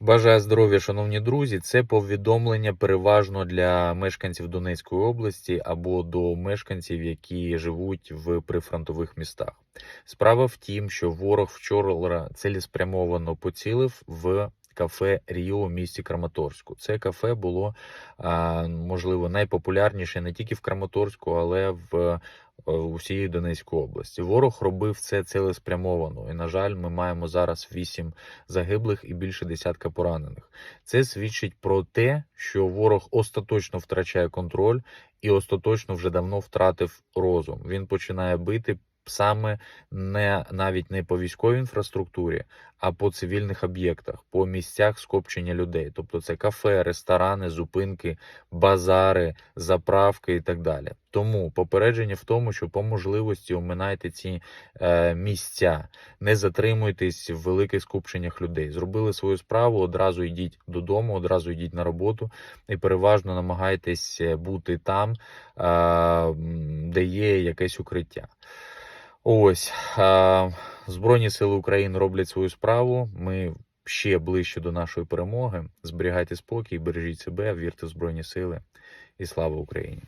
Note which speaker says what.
Speaker 1: Бажаю здоров'я, шановні друзі. Це повідомлення переважно для мешканців Донецької області або до мешканців, які живуть в прифронтових містах. Справа в тім, що ворог вчора цілеспрямовано поцілив в кафе Ріо у місті Краматорську. Це кафе було можливо найпопулярніше не тільки в Краматорську, але в усієї Донецької області. Ворог робив це цілеспрямовано. І, на жаль, ми маємо зараз вісім загиблих і більше десятка поранених. Це свідчить про те, що ворог остаточно втрачає контроль і остаточно вже давно втратив розум. Він починає бити саме не навіть не по військовій інфраструктурі, а по цивільних об'єктах, по місцях скупчення людей. Тобто це кафе, ресторани, зупинки, базари, заправки і так далі. Тому попередження в тому, що по можливості оминайте ці е, місця, не затримуйтесь в великих скупченнях людей. Зробили свою справу, одразу йдіть додому, одразу йдіть на роботу і переважно намагайтесь е, бути там, е, де є якесь укриття. Ось Збройні Сили України роблять свою справу. Ми ще ближче до нашої перемоги. Зберігайте спокій, бережіть себе, вірте в Збройні Сили і слава Україні!